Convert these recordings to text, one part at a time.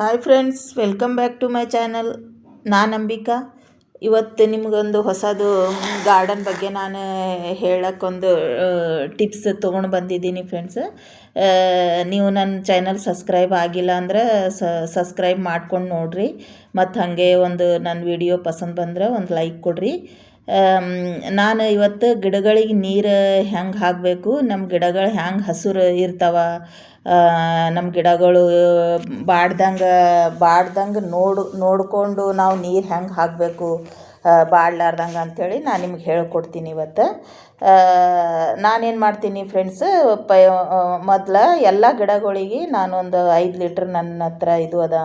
Hi friends welcome back to my channel ನಾನು ಅಂಬಿಕಾ. ಇವತ್ತು ನಿಮಗೊಂದು ಹೊಸದು ಗಾರ್ಡನ್ ಬಗ್ಗೆ ನಾನು ಹೇಳೋಕ್ಕೊಂದು ಟಿಪ್ಸ್ ತೊಗೊಂಡು ಬಂದಿದ್ದೀನಿ ಫ್ರೆಂಡ್ಸ್ ನೀವು ನನ್ನ ಚಾನಲ್ ಸಬ್ಸ್ಕ್ರೈಬ್ ಆಗಿಲ್ಲ ಅಂದ್ರೆ ಸಬ್ಸ್ಕ್ರೈಬ್ ಮಾಡ್ಕೊಂಡು ನೋಡಿರಿ. ಮತ್ತು ಹಾಗೆ ಒಂದು ನನ್ನ ವಿಡಿಯೋ ಪಸಂದ್ ಬಂದ್ರೆ ಒಂದು ಲೈಕ್ ಕೊಡಿರಿ. ನಾನು ಇವತ್ತು ಗಿಡಗಳಿಗೆ ನೀರು ಹೆಂಗೆ ಹಾಕಬೇಕು ನಮ್ಮ ಗಿಡಗಳು ಹೆಂಗೆ ಹಸಿರು ಇರ್ತಾವೆ ನಮ್ಮ ಗಿಡಗಳು ಬಾಡ್ದಂಗೆ ಬಾಡ್ದಂಗೆ ನೋಡು, ನೋಡಿಕೊಂಡು ನಾವು ನೀರು ಹೆಂಗೆ ಹಾಕಬೇಕು ಬಾಡ್ಲಾರ್ದಂಗೆ ಅಂಥೇಳಿ ನಾನು ನಿಮ್ಗೆ ಹೇಳ್ಕೊಡ್ತೀನಿ ಇವತ್ತು. ನಾನೇನು ಮಾಡ್ತೀನಿ ಫ್ರೆಂಡ್ಸ್ ಪ ಮೊದ್ಲು ಎಲ್ಲ ಗಿಡಗಳಿಗೆ ನಾನೊಂದು ಐದು ಲೀಟ್ರ್ ನನ್ನ ಹತ್ರ ಇದು ಅದ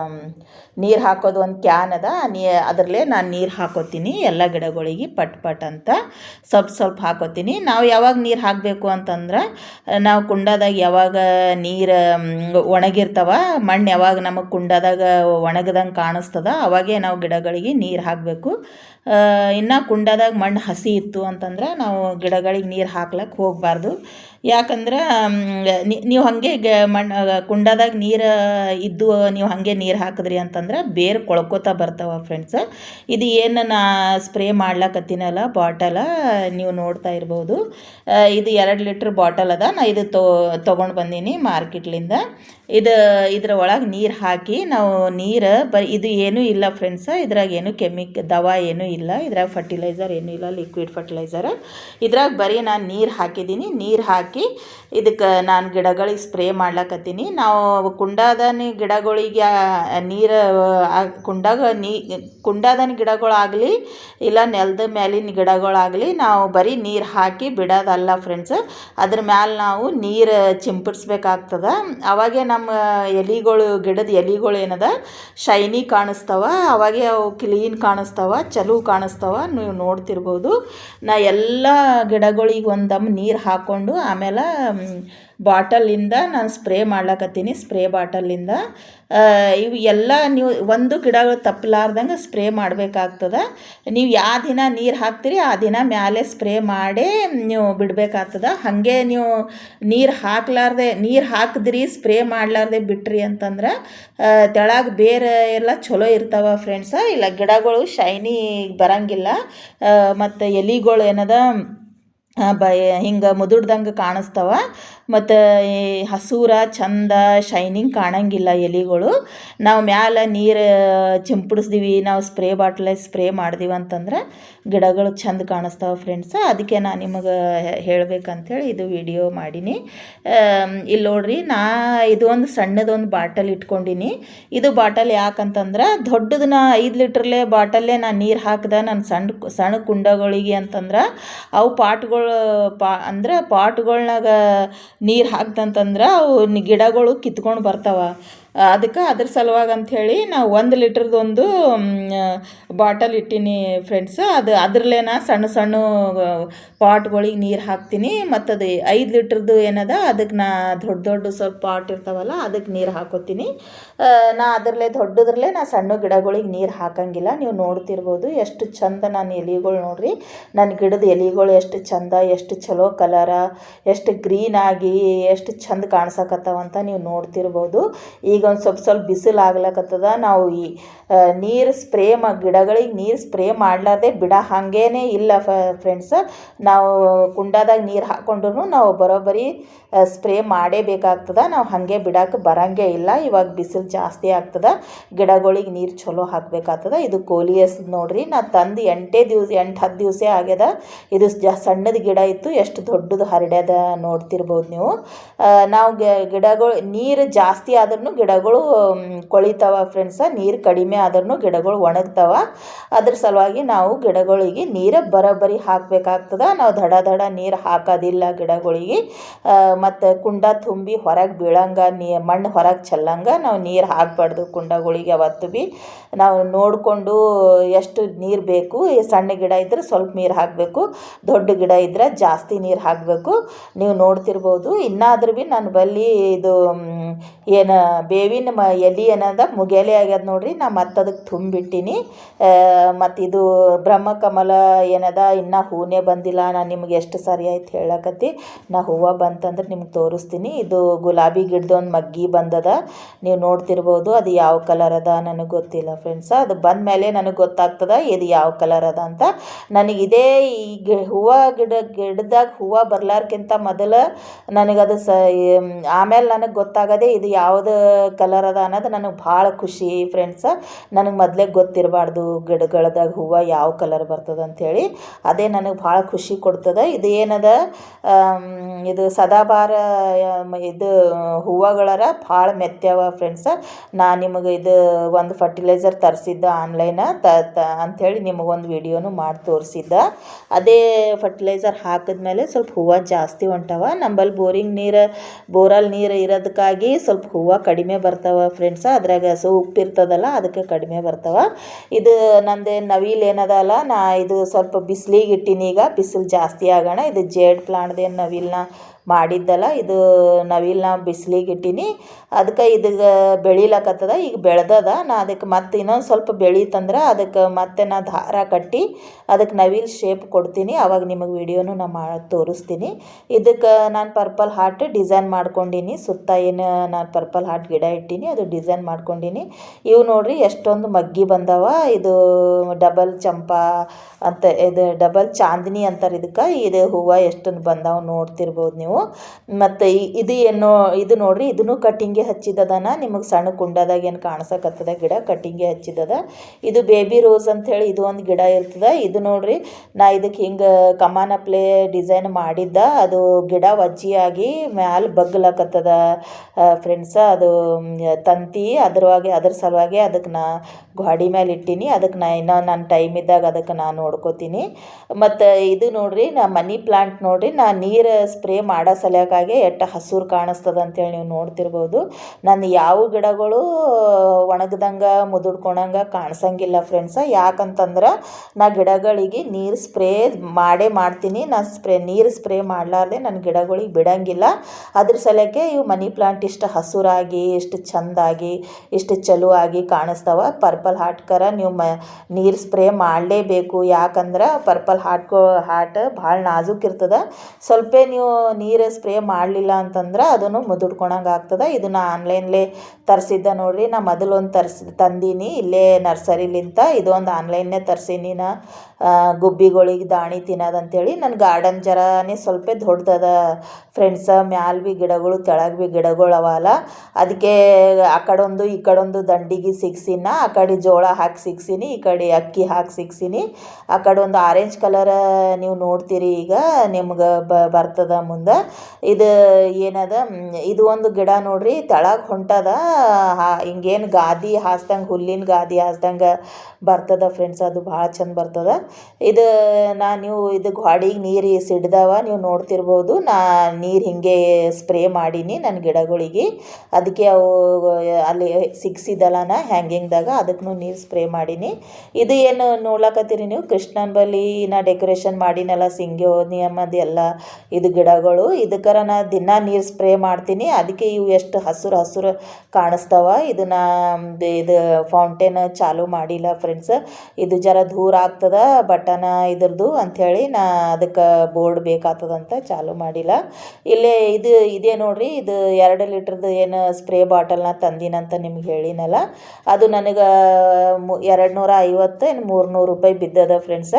ನೀರು ಹಾಕೋದು ಒಂದು ಕ್ಯಾನ್ ಅದ, ನೀ ಅದರಲ್ಲೇ ನಾನು ನೀರು ಹಾಕೋತೀನಿ, ಎಲ್ಲ ಗಿಡಗಳಿಗೆ ಪಟ್ ಪಟ್ ಅಂತ ಸ್ವಲ್ಪ ಸ್ವಲ್ಪ ಹಾಕೋತೀನಿ. ನಾವು ಯಾವಾಗ ನೀರು ಹಾಕಬೇಕು ಅಂತಂದ್ರೆ, ನಾವು ಕುಂಡದಾಗ ಯಾವಾಗ ನೀರು ಒಣಗಿರ್ತವ ಮಣ್ಣು ಯಾವಾಗ ನಮಗೆ ಕುಂಡದಾಗ ಒಣಗದಂಗೆ ಕಾಣಿಸ್ತದ, ಅವಾಗೇ ನಾವು ಗಿಡಗಳಿಗೆ ನೀರು ಹಾಕಬೇಕು. ಇನ್ನು ಕುಂಡದಾಗ ಮಣ್ಣು ಹಸಿ ಇತ್ತು ಅಂತಂದ್ರೆ ನಾವು ಗಿಡಗಳಿಗೆ ನೀರು ಹಾಕ್ಲಕ್ಕೆ ಹೋಗಬಾರ್ದು. ಯಾಕಂದ್ರೆ ನೀವು ಹಾಗೆ ಗ ಮಣ್ಣು ಕುಂಡದಾಗ ನೀರು ಇದ್ದು ನೀವು ಹಾಗೆ ನೀರು ಹಾಕಿದ್ರಿ ಅಂತಂದ್ರೆ ಬೇರು ಕೊಳ್ಕೋತಾ ಬರ್ತಾವ ಫ್ರೆಂಡ್ಸ್ ಇದು ಏನು ನಾ ಸ್ಪ್ರೇ ಮಾಡ್ಲಕತ್ತೀನಲ್ಲ ಬಾಟಲ ನೀವು ನೋಡ್ತಾ ಇರ್ಬೋದು. ಇದು ಎರಡು ಲೀಟ್ರ್ ಬಾಟಲ್ ಅದ, ನಾ ಇದು ತೊಗೊಂಡು ಬಂದೀನಿ ಮಾರ್ಕೆಟ್ಲಿಂದ. ಇದು, ಇದ್ರ ಒಳಗೆ ನೀರು ಹಾಕಿ ನಾವು ನೀರು ಬ, ಇದು ಏನೂ ಇಲ್ಲ ಫ್ರೆಂಡ್ಸ ಇದ್ರಾಗ ಏನು ಕೆಮಿಕ್ ದವಾ ಏನೂ ಇಲ್ಲ, ಇದ್ರಾಗ ಫರ್ಟಿಲೈಸರ್ ಏನೂ ಇಲ್ಲ ಲಿಕ್ವಿಡ್ ಫರ್ಟಿಲೈಸರ್ ಇದ್ರಾಗ ಬರೀ ನಾನು ನೀರು ಹಾಕಿದ್ದೀನಿ ನೀರು ಹಾಕಿ ಇದಕ್ಕೆ ನಾನು ಗಿಡಗಳಿಗೆ ಸ್ಪ್ರೇ ಮಾಡ್ಲಕತ್ತೀನಿ. ನಾವು ಕುಂಡಾದನಿ ಗಿಡಗಳಿಗೆ ನೀರು ಕುಂಡಾಗ ನೀ, ಕುಂಡಾದನ ಗಿಡಗಳಾಗಲಿ ಇಲ್ಲ ನೆಲದ ಮೇಲಿನ ಗಿಡಗಳಾಗಲಿ ನಾವು ಬರೀ ನೀರು ಹಾಕಿ ಬಿಡೋದಲ್ಲ ಫ್ರೆಂಡ್ಸ್ ಅದ್ರ ಮ್ಯಾಲೆ ನಾವು ನೀರು ಚಿಂಪಡಿಸ್ಬೇಕಾಗ್ತದ. ಅವಾಗೆ ನಮ್ಮ ಎಲೆಗಳು, ಗಿಡದ ಎಲೆಗಳು ಏನದ, ಶೈನಿ ಕಾಣಿಸ್ತವ, ಅವಾಗೆ ಅವು ಕ್ಲೀನ್ ಕಾಣಿಸ್ತವ, ಚಲೋ ಕಾಣಿಸ್ತವ, ನೀವು ನೋಡ್ತಿರ್ಬೋದು. ನಾ ಎಲ್ಲ ಗಿಡಗಳಿಗೆ ಒಂದಮ್ಮ ನೀರು ಹಾಕ್ಕೊಂಡು ಆಮೇಲೆ ಬಾಟಲಿಂದ ನಾನು ಸ್ಪ್ರೇ ಮಾಡ್ಲಕತ್ತೀನಿ, ಸ್ಪ್ರೇ ಬಾಟಲಿಂದ. ಇವು ಎಲ್ಲ ನೀವು ಒಂದು ಗಿಡಗಳು ತಪ್ಪಲಾರ್ದಂಗೆ ಸ್ಪ್ರೇ ಮಾಡಬೇಕಾಗ್ತದೆ. ನೀವು ಯಾವ ದಿನ ನೀರು ಹಾಕ್ತೀರಿ, ಆ ದಿನ ಮ್ಯಾಲೆ ಸ್ಪ್ರೇ ಮಾಡಿ ನೀವು ಬಿಡಬೇಕಾಗ್ತದೆ. ಹಾಗೆ ನೀವು ನೀರು ಹಾಕ್ಲಾರ್ದೆ, ನೀರು ಹಾಕಿದ್ರಿ, ಸ್ಪ್ರೇ ಮಾಡಲಾರ್ದೆ ಬಿಟ್ರಿ ಅಂತಂದ್ರೆ ತೆಳಗೆ ಬೇರೆ ಎಲ್ಲ ಚಲೋ ಇರ್ತಾವ ಫ್ರೆಂಡ್ಸ ಇಲ್ಲ, ಗಿಡಗಳು ಶೈನಿ ಬರೋಂಗಿಲ್ಲ. ಮತ್ತು ಎಲಿಗಳು ಏನದ ಬ ಹಿಂಗೆ ಮುದುಡ್ದಂಗೆ ಕಾಣಿಸ್ತವ. ಮತ್ತು ಹಸೂರ, ಚಂದ ಶೈನಿಂಗ್ ಕಾಣಂಗಿಲ್ಲ ಎಲೆಗಳು. ನಾವು ಮ್ಯಾಲ ನೀರು ಚಿಂಪಡಿಸ್ದೀವಿ, ನಾವು ಸ್ಪ್ರೇ ಬಾಟ್ಲೆ ಸ್ಪ್ರೇ ಮಾಡ್ದೀವಿ ಅಂತಂದ್ರೆ ಗಿಡಗಳು ಚಂದ ಕಾಣಿಸ್ತಾವೆ ಫ್ರೆಂಡ್ಸ ಅದಕ್ಕೆ ನಾನು ನಿಮಗೆ ಹೇಳ್ಬೇಕಂಥೇಳಿ ಇದು ವಿಡಿಯೋ ಮಾಡೀನಿ. ಇಲ್ಲಿ ನೋಡ್ರಿ, ನಾ ಇದು ಒಂದು ಸಣ್ಣದೊಂದು ಬಾಟಲ್ ಇಟ್ಕೊಂಡಿನಿ. ಇದು ಬಾಟಲ್ ಯಾಕಂತಂದ್ರೆ ದೊಡ್ಡದನ್ನ ಐದು ಲೀಟ್ರಲ್ಲೇ ಬಾಟಲ್ಲೇ ನಾನು ನೀರು ಹಾಕಿದೆ ನಾನು ಸಣ್ಣ ಸಣ್ಣ ಕುಂಡಗಳಿಗೆ ಅಂತಂದ್ರೆ ಅವು ಪಾಟ್ಗಳು ಪಾ ಅಂದ್ರೆ ಪಾಟ್ಗಳ್ನಾಗ ನೀರು ಹಾಕ್ದಂತಂದ್ರೆ ಅವು ಗಿಡಗಳು ಕಿತ್ಕೊಂಡು ಬರ್ತಾವೆ. ಅದಕ್ಕೆ ಅದ್ರ ಸಲುವಾಗಿ ಅಂಥೇಳಿ ನಾವು ಒಂದು ಲೀಟ್ರದೊಂದು ಬಾಟಲ್ ಇಟ್ಟೀನಿ ಫ್ರೆಂಡ್ಸ್ ಅದು ಅದ್ರಲ್ಲೇನ ಸಣ್ಣ ಸಣ್ಣ ಪಾಟ್ಗಳಿಗೆ ನೀರು ಹಾಕ್ತೀನಿ. ಮತ್ತು ಅದು ಐದು ಲೀಟ್ರದ್ದು ಏನದ ಅದಕ್ಕೆ ನಾ ದೊಡ್ಡ ದೊಡ್ಡ ಸ್ವಲ್ಪ ಪಾಟ್ ಇರ್ತಾವಲ್ಲ ಅದಕ್ಕೆ ನೀರು ಹಾಕೋತೀನಿ. ನಾ ಅದರಲ್ಲೇ ದೊಡ್ಡದ್ರಲ್ಲೇ ನಾ ಸಣ್ಣ ಗಿಡಗಳಿಗೆ ನೀರು ಹಾಕಂಗಿಲ್ಲ. ನೀವು ನೋಡ್ತಿರ್ಬೋದು ಎಷ್ಟು ಚಂದ ನಾನು ಎಲೆಗಳು ನೋಡ್ರಿ. ನನ್ನ ಗಿಡದ ಎಲೆಗಳು ಎಷ್ಟು ಚಂದ, ಎಷ್ಟು ಚಲೋ ಕಲರ, ಎಷ್ಟು ಗ್ರೀನ್ ಆಗಿ, ಎಷ್ಟು ಚಂದ ಕಾಣ್ಸಕತ್ತಾವಂತ ನೀವು ನೋಡ್ತಿರ್ಬೋದು. ಈಗ ಒಂದು ಸ್ವಲ್ಪ ಸ್ವಲ್ಪ ಬಿಸಿಲು ಆಗ್ಲಕತ್ತದ. ನಾವು ಈ ನೀರು ಸ್ಪ್ರೇ ಮ, ಗಿಡಗಳಿಗೆ ನೀರು ಸ್ಪ್ರೇ ಮಾಡಲಾರ್ದೆ ಬಿಡ, ಹಾಗೇನೆ ಇಲ್ಲ ಫ್ರೆಂಡ್ಸ್. ನಾವು ಕುಂಡದಾಗ ನೀರು ಹಾಕ್ಕೊಂಡ್ರು ನಾವು ಬರೋಬ್ಬರಿ ಸ್ಪ್ರೇ ಮಾಡೇಬೇಕಾಗ್ತದ ನಾವು ಹಾಗೆ ಬಿಡಕ್ಕೆ ಬರಂಗೇ ಇಲ್ಲ. ಇವಾಗ ಬಿಸಿಲು ಜಾಸ್ತಿ ಆಗ್ತದ. ಗಿಡಗಳಿಗೆ ನೀರು ಚಲೋ ಹಾಕಬೇಕಾಗ್ತದ. ಇದು ಕೋಲಿಯಸ್ ನೋಡ್ರಿ. ನಾ ತಂದು ಎಂಟೇ ದಿವ್ಸ, ಎಂಟು ಹತ್ತು ದಿವಸ ಆಗ್ಯದ. ಇದು ಜ, ಸಣ್ಣದ ಗಿಡ ಇತ್ತು. ಎಷ್ಟು ದೊಡ್ಡದು ಹರಡ್ಯದ ನೋಡ್ತಿರ್ಬೋದು ನೀವು. ನಾವು ಗಿಡಗಳು, ನೀರು ಜಾಸ್ತಿ ಆದ್ರೂ ಗಿಡಗಳು ಕೊಳಿತಾವ ಫ್ರೆಂಡ್ಸ ನೀರು ಕಡಿಮೆ ಆದ್ರೂ ಗಿಡಗಳು ಒಣಗ್ತಾವ. ಅದ್ರ ಸಲುವಾಗಿ ನಾವು ಗಿಡಗಳಿಗೆ ನೀರು ಬರೋಬ್ಬರಿ ಹಾಕಬೇಕಾಗ್ತದ. ನಾವು ದಡ ದಡ ನೀರು ಹಾಕೋದಿಲ್ಲ ಗಿಡಗಳಿಗೆ. ಮತ್ತು ಕುಂಡ ತುಂಬಿ ಹೊರಗೆ ಬೀಳಂಗ, ನೀ, ಮಣ್ಣು ಹೊರಗೆ ಚೆಲ್ಲಂಗ ನಾವು ನೀರು ಹಾಕಬಾರ್ದು ಕುಂಡಗಳಿಗೆ ಅವತ್ತು ಭೀ ನಾವು ನೋಡಿಕೊಂಡು ಎಷ್ಟು ನೀರು ಬೇಕು ಸಣ್ಣ ಗಿಡ ಇದ್ದರೆ ಸ್ವಲ್ಪ ನೀರು ಹಾಕಬೇಕು, ದೊಡ್ಡ ಗಿಡ ಇದ್ರೆ ಜಾಸ್ತಿ ನೀರು ಹಾಕಬೇಕು. ನೀವು ನೋಡ್ತಿರ್ಬೋದು. ಇನ್ನಾದ್ರೂ ಭೀ ನನ್ನ ಬಳಿ ಇದು ಏನು ಬೇ ಬೇವಿನ ಮ ಎಲೆ ಏನದ ಮುಗೇಲೆ ಆಗ್ಯದ ನೋಡ್ರಿ. ನಾ ಮತ್ತೆ ಅದಕ್ಕೆ ತುಂಬಿಟ್ಟಿನಿ ಮತ್ತು ಇದು ಬ್ರಹ್ಮಕಮಲ ಏನದ, ಇನ್ನೂ ಹೂನೇ ಬಂದಿಲ್ಲ. ನಾನು ನಿಮ್ಗೆ ಎಷ್ಟು ಸರಿ ಆಯ್ತು ಹೇಳಕತ್ತಿ. ನಾ ಹೂವು ಬಂತಂದ್ರೆ ನಿಮ್ಗೆ ತೋರಿಸ್ತೀನಿ. ಇದು ಗುಲಾಬಿ ಗಿಡದೊಂದು ಮಗ್ಗಿ ಬಂದದ. ನೀವು ನೋಡ್ತಿರ್ಬೋದು ಅದು ಯಾವ ಕಲರ್ ಅದ ನನಗೆ ಗೊತ್ತಿಲ್ಲ ಫ್ರೆಂಡ್ಸ ಅದು ಬಂದ ಮೇಲೆ ನನಗೆ ಗೊತ್ತಾಗ್ತದ ಇದು ಯಾವ ಕಲರ್ ಅದ ಅಂತ. ನನಗೆ ಇದೇ ಈ ಗಿ, ಹೂವು ಗಿಡ, ಗಿಡದಾಗ ಹೂವು ಬರ್ಲಾರ್ಕಿಂತ ಮೊದಲು ನನಗದು ಸ ಆಮೇಲೆ ನನಗೆ ಗೊತ್ತಾಗದೆ ಇದು ಯಾವ್ದು ಕಲರ್ ಅದ ಅನ್ನೋದು ನನಗೆ ಭಾಳ ಖುಷಿ ಫ್ರೆಂಡ್ಸ ನನಗೆ ಮೊದಲೇ ಗೊತ್ತಿರಬಾರ್ದು ಗಿಡಗಳ್ದಾಗ ಹೂವು ಯಾವ ಕಲರ್ ಬರ್ತದೆ ಅಂಥೇಳಿ ಅದೇ ನನಗೆ ಭಾಳ ಖುಷಿ ಕೊಡ್ತದೆ. ಇದು ಏನದ ಇದು ಸದಾಬಾರ ಇದು ಹೂವುಗಳರ ಭಾಳ ಮೆತ್ತವ ಫ್ರೆಂಡ್ಸ ನಾ ನಿಮಗೆ ಇದು ಒಂದು ಫರ್ಟಿಲೈಸರ್ ತರಿಸಿದ್ದ ಆನ್ಲೈನ ತ ತ ಅಂಥೇಳಿ ನಿಮಗೊಂದು ವಿಡಿಯೋನು ಮಾಡಿ ತೋರಿಸಿದ್ದೆ. ಅದೇ ಫರ್ಟಿಲೈಸರ್ ಹಾಕಿದ್ಮೇಲೆ ಸ್ವಲ್ಪ ಹೂವು ಜಾಸ್ತಿ ಹೊಂಟವ. ನಂಬಲ್ಲಿ ಬೋರಿಂಗ್ ನೀರು ಬೋರಲ್ಲಿ ನೀರು ಇರೋದಕ್ಕಾಗಿ ಸ್ವಲ್ಪ ಹೂವು ಕಡಿಮೆ ಬರ್ತಾವ ಫ್ರೆಂಡ್ಸ್ ಅದ್ರಾಗ ಸೊ ಉಪ್ಪಿರ್ತದಲ್ಲ ಅದಕ್ಕೆ ಕಡಿಮೆ ಬರ್ತಾವ. ಇದು ನಂದು ನವಿಲ್ ಏನದಲ್ಲ, ನಾ ಇದು ಸ್ವಲ್ಪ ಬಿಸಿಲಿಗೆ ಇಟ್ಟಿನಿ ಈಗ, ಬಿಸಿಲು ಜಾಸ್ತಿ ಆಗೋಣ. ಇದು ಜೇಡ್ ಪ್ಲಾಂಟ್ದೇನು ನವಿಲ್ನ ಮಾಡಿದ್ದಲ್ಲ, ಇದು ನವಿಲ್ನ ಬಿಸಿಲಿಗೆ ಇಟ್ಟೀನಿ. ಅದಕ್ಕೆ ಇದು ಬೆಳಿಲಕತ್ತದ, ಈಗ ಬೆಳೆದದ. ನಾ ಅದಕ್ಕೆ ಮತ್ತೆ ಇನ್ನೊಂದು ಸ್ವಲ್ಪ ಬೆಳೀತಂದ್ರೆ ಅದಕ್ಕೆ ಮತ್ತೆ ನಾ ದಾರ ಕಟ್ಟಿ ಅದಕ್ಕೆ ನವಿಲ್ ಶೇಪ್ ಕೊಡ್ತೀನಿ. ಅವಾಗ ನಿಮಗೆ ವಿಡಿಯೋನು ನಾ ಮಾ, ತೋರಿಸ್ತೀನಿ. ಇದಕ್ಕೆ ನಾನು ಪರ್ಪಲ್ ಹಾರ್ಟ್ ಡಿಸೈನ್ ಮಾಡ್ಕೊಂಡೀನಿ. ಸುತ್ತ ಏನು ನಾನು ಪರ್ಪಲ್ ಹಾರ್ಟ್ ಗಿಡ ಇಟ್ಟೀನಿ, ಅದು ಡಿಸೈನ್ ಮಾಡ್ಕೊಂಡೀನಿ. ಇವು ನೋಡ್ರಿ ಎಷ್ಟೊಂದು ಮಗ್ಗಿ ಬಂದವ. ಇದು ಡಬಲ್ ಚಂಪಾ ಅಂತ, ಇದು ಡಬಲ್ ಚಾಂದಿನಿ ಅಂತಾರೆ ಇದಕ್ಕೆ. ಇದು ಹೂವು ಎಷ್ಟೊಂದು ಬಂದಾವ ನೋಡ್ತಿರ್ಬೋದು ನೀವು. ಮತ್ತು ಇದು ಏನು ಇದು ನೋಡ್ರಿ, ಇದನ್ನು ಕಟ್ಟಿಂಗೆ ಹಚ್ಚಿದದನ. ನಿಮಗೆ ಸಣ್ಣ ಕುಂಡದಾಗ ಏನು ಕಾಣಿಸಕತ್ತದ ಗಿಡ, ಕಟ್ಟಿಂಗೆ ಹಚ್ಚಿದದ. ಇದು ಬೇಬಿ ರೋಸ್ ಅಂಥೇಳಿ ಇದು ಒಂದು ಗಿಡ ಇರ್ತದ. ಇದು ನೋಡ್ರಿ, ನಾ ಇದಕ್ಕೆ ಹಿಂಗೆ ಕಮಾನಪ್ಲೆ ಡಿಸೈನ್ ಮಾಡಿದ್ದ. ಅದು ಗಿಡ ವಜ್ಜಿಯಾಗಿ ಮ್ಯಾಲೆ ಬಗ್ಲಕತ್ತದ ಫ್ರೆಂಡ್ಸ ಅದು ತಂತಿ, ಅದ್ರವಾಗಿ ಅದ್ರ ಸಲುವಾಗಿ ಅದಕ್ಕೆ ನಾ ಗಾಡಿ ಮೇಲೆ ಇಟ್ಟೀನಿ. ಅದಕ್ಕೆ ನಾ ಇನ್ನೂ ನನ್ನ ಟೈಮ್ ಇದ್ದಾಗ ಅದಕ್ಕೆ ನಾನು ನೋಡ್ಕೋತೀನಿ. ಮತ್ತು ಇದು ನೋಡ್ರಿ, ನಾ ಮನಿ ಪ್ಲಾಂಟ್ ನೋಡ್ರಿ, ನಾ ನೀರು ಸ್ಪ್ರೇ ಮಾಡೋ ಸಲುವಾಗಿ ಎಟ್ಟ ಹಸುರು ಕಾಣಿಸ್ತದ ಅಂತೇಳಿ ನೀವು ನೋಡ್ತಿರ್ಬೋದು. ನಾನು ಯಾವ ಗಿಡಗಳು ಒಣಗ್ದಂಗೆ ಮುದುಡ್ಕೊಳಂಗೆ ಕಾಣಿಸಂಗಿಲ್ಲ ಫ್ರೆಂಡ್ಸ ಯಾಕಂತಂದ್ರೆ ನಾ ಗಿಡಗಳಿಗೆ ನೀರು ಸ್ಪ್ರೇ ಮಾಡೇ ಮಾಡ್ತೀನಿ. ನಾನು ಸ್ಪ್ರೇ, ನೀರು ಸ್ಪ್ರೇ ಮಾಡಲಾರ್ದೆ ನನ್ನ ಗಿಡಗಳಿಗೆ ಬಿಡಂಗಿಲ್ಲ. ಅದ್ರ ಸಲಕ್ಕೆ ಇವು ಮನಿ ಪ್ಲಾಂಟ್ ಇಷ್ಟು ಹಸುರಾಗಿ, ಇಷ್ಟು ಚೆಂದಾಗಿ, ಇಷ್ಟು ಚಲೋ ಆಗಿ ಕಾಣಿಸ್ತಾವ. ಪರ್ಪಲ್ ಹಾರ್ಟ್ಕರ ನೀವು ಮ, ನೀರು ಸ್ಪ್ರೇ ಮಾಡಲೇಬೇಕು. ಯಾಕಂದ್ರೆ ಪರ್ಪಲ್ ಹಾಟ್ಕೋ, ಹಾಟ್ ಭಾಳ ನಾಜೂಕ್ ಇರ್ತದ. ಸ್ವಲ್ಪ ನೀವು ನೀರು ಸ್ಪ್ರೇ ಮಾಡಲಿಲ್ಲ ಅಂತಂದ್ರೆ ಅದನ್ನು ಮುದುಡ್ಕೊಳಂಗೆ ಆಗ್ತದೆ. ಇದನ್ನು ಆನ್ಲೈನ್ಲೇ ತರಿಸಿದ್ದೆ ನೋಡಿರಿ, ನಾ ಮೊದಲೊಂದು ತರ್ಸಿ, ತಂದೀನಿ, ಇಲ್ಲೇ ನರ್ಸರಿಲಿಂತ ಇದೊಂದು ಆನ್ಲೈನ್ನೇ ತರಿಸೀನಿ ನಾ. ಗುಬ್ಬಿಗಳಿಗೆ ದಾಣಿ ತಿನ್ನೋದಂತೇಳಿ ನನ್ನ ಗಾರ್ಡನ್ ಜರಾನೇ ಸ್ವಲ್ಪ ದೊಡ್ಡದದ. ಫ್ರೆಂಡ್ಸ ಮ್ಯಾಲ ಭೀ ಗಿಡಗಳು, ಕೆಳಗೆ ಭೀ ಗಿಡಗಳು ಅವಲ್ಲ ಅದಕ್ಕೆ ಆ ಕಡೊಂದು, ಈ ಕಡೊಂದು ದಂಡಿಗೆ ಸಿಗ್ಸಿನ ಆ ಕಡೆ ಜೋಳ ಹಾಕಿ ಸಿಗ್ಸೀನಿ, ಈ ಕಡೆ ಅಕ್ಕಿ ಹಾಕಿ ಸಿಗ್ಸೀನಿ. ಆ ಕಡೆ ಒಂದು ಆರೆಂಜ್ ಕಲರ್ ನೀವು ನೋಡ್ತೀರಿ ಈಗ, ನಿಮ್ಗೆ ಬರ್ತದ ಮುಂದೆ. ಇದು ಏನದ ಇದು ಒಂದು ಗಿಡ ನೋಡ್ರಿ, ತೆಳಗೆ ಹೊಂಟದ. ಹಿಂಗೇನು ಗಾದಿ ಹಾಸ್ದಂಗೆ, ಹುಲ್ಲಿನ ಗಾದಿ ಹಾಸ್ದಂಗೆ ಬರ್ತದ ಫ್ರೆಂಡ್ಸ್ ಅದು ಭಾಳ ಚಂದ ಬರ್ತದ. ಇದು, ನಾ ನೀವು ಇದು ಗ್ವಾಡಿಗೆ ನೀರು ಸಿಡ್ದವ, ನೀವು ನೋಡ್ತಿರ್ಬೋದು. ನಾ ನೀರು ಹಿಂಗೆ ಸ್ಪ್ರೇ ಮಾಡೀನಿ ನನ್ನ ಗಿಡಗಳಿಗೆ. ಅದಕ್ಕೆ ಅವು, ಅಲ್ಲಿ ಸಿಗ್ಸಿದಲ್ಲ ನಾ ಹ್ಯಾಂಗಿಂಗ್ದಾಗ ಅದಕ್ಕೂ ನೀರು ಸ್ಪ್ರೇ ಮಾಡೀನಿ. ಇದು ಏನು ನೋಡ್ಲಕತ್ತೀರಿ ನೀವು? ಕೃಷ್ಣನ ಬಲಿ ನಾ ಡೆಕೋರೇಷನ್ ಮಾಡೀನಲ್ಲ ನಿಯಮದ ಎಲ್ಲ ಇದು ಗಿಡಗಳು. ಇದಕ್ಕರ ನಾ ದಿನ ನೀರು ಸ್ಪ್ರೇ ಮಾಡ್ತೀನಿ. ಅದಕ್ಕೆ ಇವು ಎಷ್ಟು ಹಸಿರು ಹಸಿರು ಕಾಣಿಸ್ತಾವ. ಇದನ್ನ, ಇದು ಫೌಂಟೇನ್ ಚಾಲು ಮಾಡಿಲ್ಲ ಫ್ರೆಂಡ್ಸ್ ಇದು ಜರ ದೂರ ಆಗ್ತದ ಬಟನ ಇದ್ರದ್ದು ಅಂಥೇಳಿ ನಾ ಅದಕ್ಕೆ ಬೋರ್ಡ್ ಬೇಕಾಗ್ತದಂತ ಚಾಲೂ ಮಾಡಿಲ್ಲ. ಇಲ್ಲೇ ಇದು, ಇದೇ ನೋಡ್ರಿ, ಇದು ಎರಡು ಲೀಟ್ರದ್ದು ಏನು ಸ್ಪ್ರೇ ಬಾಟಲ್ನ ತಂದಿನಂತ ನಿಮ್ಗೆ ಹೇಳಿನಲ್ಲ. ಅದು ನನಗೆ ಎರಡು ನೂರ ಐವತ್ತು ಏನು ಮೂರು ನೂರು ರೂಪಾಯಿ ಬಿದ್ದದ ಫ್ರೆಂಡ್ಸ್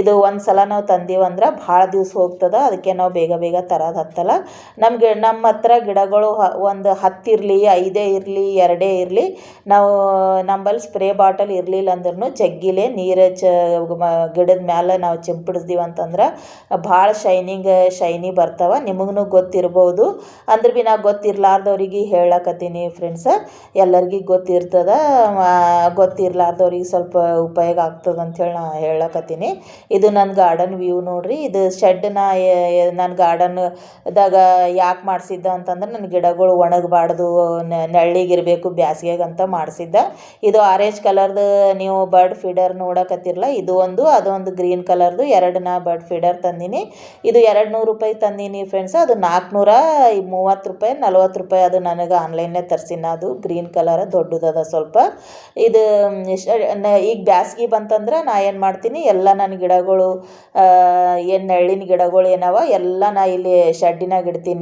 ಇದು ಒಂದು ಸಲ ನಾವು ತಂದೀವಂದ್ರೆ ಭಾಳ ದಿವಸ ಹೋಗ್ತದ. ಅದಕ್ಕೆ ನಾವು ಬೇಗ ಬೇಗ ತರೋದು ಹತ್ತಲ್ಲ. ನಮಗೆ ನಮ್ಮ ಹತ್ರ ಗಿಡಗಳು ಹ- ಒಂದು ಹತ್ತು ಇರಲಿ, ಐದೇ ಇರಲಿ, ಎರಡೇ ಇರಲಿ, ನಾವು ನಂಬಲ್ಲಿ ಸ್ಪ್ರೇ ಬಾಟಲ್ ಇರಲಿಲ್ಲ ಅಂದ್ರೂ ಜಗ್ಗಿಲೆ ನೀರು ಚ ಗಿಡದ ಮ್ಯಾಲೆ ನಾವು ಚಿಂಪಡಿಸ್ದೀವಿ ಅಂತಂದ್ರೆ ಭಾಳ ಶೈನಿಂಗ್, ಶೈನಿ ಬರ್ತಾವೆ. ನಿಮಗೂ ಗೊತ್ತಿರ್ಬೋದು. ಅಂದ್ರೆ ಭೀ ನಾ ಗೊತ್ತಿರ್ಲಾರ್ದವ್ರಿಗೆ ಹೇಳಕತ್ತೀನಿ ಫ್ರೆಂಡ್ಸ. ಎಲ್ಲರಿಗೂ ಗೊತ್ತಿರ್ತದ ಗೊತ್ತಿರ್ಲಾರ್ದವ್ರಿಗೆ ಸ್ವಲ್ಪ ಉಪಯೋಗ ಆಗ್ತದೆ ಅಂಥೇಳಿ ನಾ ಹೇಳಕತ್ತೀನಿ. ಇದು ನನ್ನ ಗಾರ್ಡನ್ ವ್ಯೂ ನೋಡ್ರಿ. ಇದು ಶೆಡ್ ನಾ ನನ್ನ ಗಾರ್ಡನ್ ದಾಗ ಯಾಕೆ ಮಾಡಿಸಿದ್ದ ಅಂತಂದ್ರೆ ನನ್ನ ಗಿಡಗಳು ಒಣಗಬಾರ್ದು ನೆರಳಿಗಿರಬೇಕು ಬ್ಯಾಸ್ಗ್ಯಾಗ ಅಂತ ಮಾಡಿಸಿದ್ದ. ಇದು ಆರೆಂಜ್ ಕಲರ್ದು ನೀವು ಬರ್ಡ್ ಫೀಡರ್ ನೋಡಕತ್ತಿರಲ್ಲ ಇದು ಒಂದು, ಅದೊಂದು ಗ್ರೀನ್ ಕಲರ್ದು ಎರಡು ನಾ ಬರ್ಡ್ ಫೀಡರ್ ತಂದೀನಿ. ಇದು ಎರಡು ನೂರು ರೂಪಾಯಿ ತಂದೀನಿ ಫ್ರೆಂಡ್ಸ್, ಅದು ನಾಲ್ಕುನೂರ ಮೂವತ್ತು ರೂಪಾಯಿ, ನಲ್ವತ್ತು ರೂಪಾಯಿ ಅದು ನನಗೆ ಆನ್ಲೈನ್ನೇ ತರಿಸಿನ, ಅದು ಗ್ರೀನ್ ಕಲರ್ ದೊಡ್ಡದದ ಸ್ವಲ್ಪ. ಇದು ಈಗ ಬ್ಯಾಸ್ಗೆ ಬಂತಂದ್ರೆ ನಾ ಏನು ಮಾಡ್ತೀನಿ, ಎಲ್ಲ ನನ್ನ ಗಿಡಗಳು ಏನು ನೆರಳಿನ ಗಿಡಗಳು ಏನವ, ಎಲ್ಲ ನಾ ಇಲ್ಲಿ ಶೆಡ್ಡಿನಾಗ ಇಡ್ತೀನಿ.